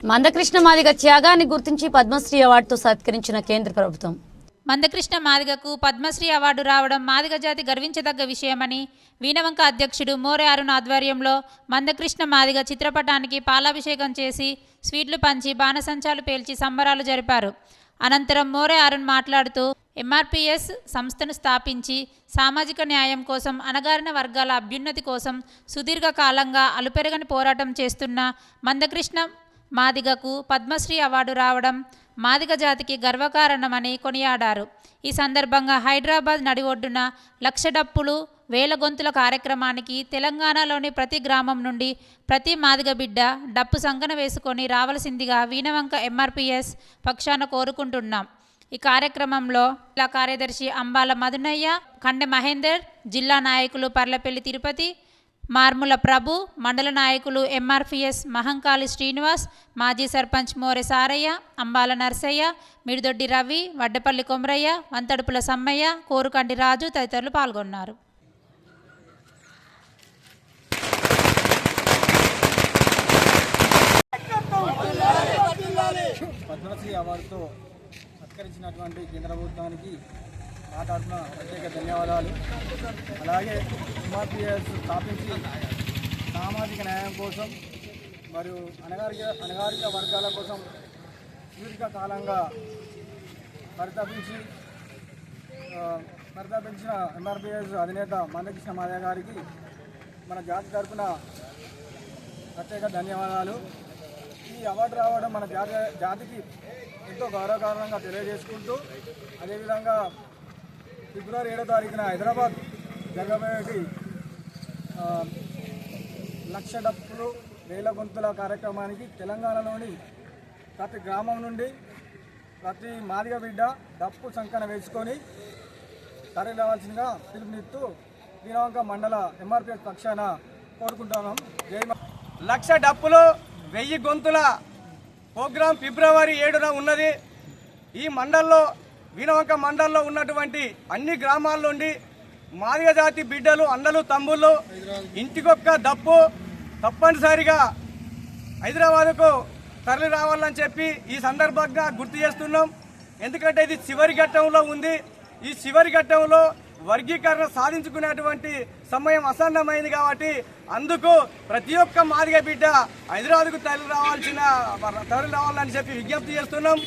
మందకృష్ణ మాదిగ త్యాగాన్ని గుర్తించి పద్మశ్రీ అవార్డుతో సత్కరించిన కేంద్ర ప్రభుత్వం. మందకృష్ణ మాదిగకు పద్మశ్రీ అవార్డు రావడం మాదిగ జాతి గర్వించదగ్గ విషయమని వీణవంక అధ్యక్షుడు మోరే అరుణ్ ఆధ్వర్యంలో మందకృష్ణ మాదిగ చిత్రపటానికి పాలాభిషేకం చేసి స్వీట్లు పంచి బాణసంచాలు పేల్చి సంబరాలు జరిపారు. అనంతరం మోరే అరుణ్ మాట్లాడుతూ ఎంఆర్పిఎస్ సంస్థను స్థాపించి సామాజిక న్యాయం కోసం అణగారిన వర్గాల అభ్యున్నతి కోసం సుదీర్ఘకాలంగా అలుపెరగని పోరాటం చేస్తున్న మందకృష్ణ మాదిగకు పద్మశ్రీ అవార్డు రావడం మాదిగ జాతికి గర్వకారణమని కొనియాడారు. ఈ సందర్భంగా హైదరాబాద్ నడి ఒడ్డున లక్ష డప్పులు వేల గొంతుల కార్యక్రమానికి తెలంగాణలోని ప్రతి గ్రామం నుండి ప్రతి మాదిగ బిడ్డ డప్పు సంకన వేసుకొని రావలసిందిగా వీణవంక ఎంఆర్పిఎస్ పక్షాన కోరుకుంటున్నాం. ఈ కార్యక్రమంలో జిల్లా కార్యదర్శి అంబాల మధునయ్య కండె మహేందర్ జిల్లా నాయకులు పర్లపల్లి తిరుపతి మార్ముల ప్రభు మండల నాయకులు ఎంఆర్పిఎస్ మహంకాళి శ్రీనివాస్ మాజీ సర్పంచ్ మోరె సారయ్య అంబాల నర్సయ్య మిడిదొడ్డి రవి వడ్డపల్లి కొమరయ్య వంతడుపుల సమ్మయ్య కోరుకంటి రాజు తదితరులు పాల్గొన్నారు. పద్మశ్రీ అవార్డుతో సత్కరించినటువంటి కేంద్ర ప్రభుత్వానికి మా తరఫున ప్రత్యేక ధన్యవాదాలు. అలాగే ఎంఆర్పిఎస్ స్థాపించి సామాజిక న్యాయం కోసం మరియు అనగారిక అనగారిక వర్గాల కోసం దీర్ఘకాలంగా పరితపించి పరితపించిన ఎంఆర్పిఎస్ అధినేత మందకృష్ణ మాదయ్య గారికి మన జాతి తరఫున ప్రత్యేక ధన్యవాదాలు. ఈ అవార్డు రావడం మన జాతి జాతికి ఎంతో గౌరవకారణంగా తెలియజేసుకుంటూ అదేవిధంగా ఫిబ్రవరి ఏడో తారీఖున హైదరాబాద్ జగబోయేటి లక్ష డప్పులు వేల గొంతుల కార్యక్రమానికి తెలంగాణలోని ప్రతి గ్రామం నుండి ప్రతి మాదిగ బిడ్డ డప్పు సంకన వేసుకొని తరలి రావాల్సిందిగా పిలుపునిస్తూ దీనవంక మండల ఎంఆర్పిఎస్ పక్షాన కోరుకుంటున్నాం. జై లక్ష డప్పులు వెయ్యి గొంతుల ప్రోగ్రాం ఫిబ్రవరి ఏడున ఉన్నది. ఈ మండల్లో వీణవంక మండలంలో ఉన్నటువంటి అన్ని గ్రామాల నుండి మాదిగ జాతి బిడ్డలు అన్నలు తమ్ముళ్ళు ఇంటికొక్క డప్పు తప్పనిసరిగా హైదరాబాద్కు తరలి రావాలని చెప్పి ఈ సందర్భంగా గుర్తు చేస్తున్నాం. ఎందుకంటే ఇది చివరి ఘట్టంలో ఉంది. ఈ చివరి ఘట్టంలో వర్గీకరణ సాధించుకునేటువంటి సమయం అసన్నమైంది కాబట్టి అందుకు ప్రతి ఒక్క మాదిగ బిడ్డ హైదరాబాద్కు తరలి రావాల్సిన తరలి రావాలని చెప్పి విజ్ఞప్తి చేస్తున్నాం.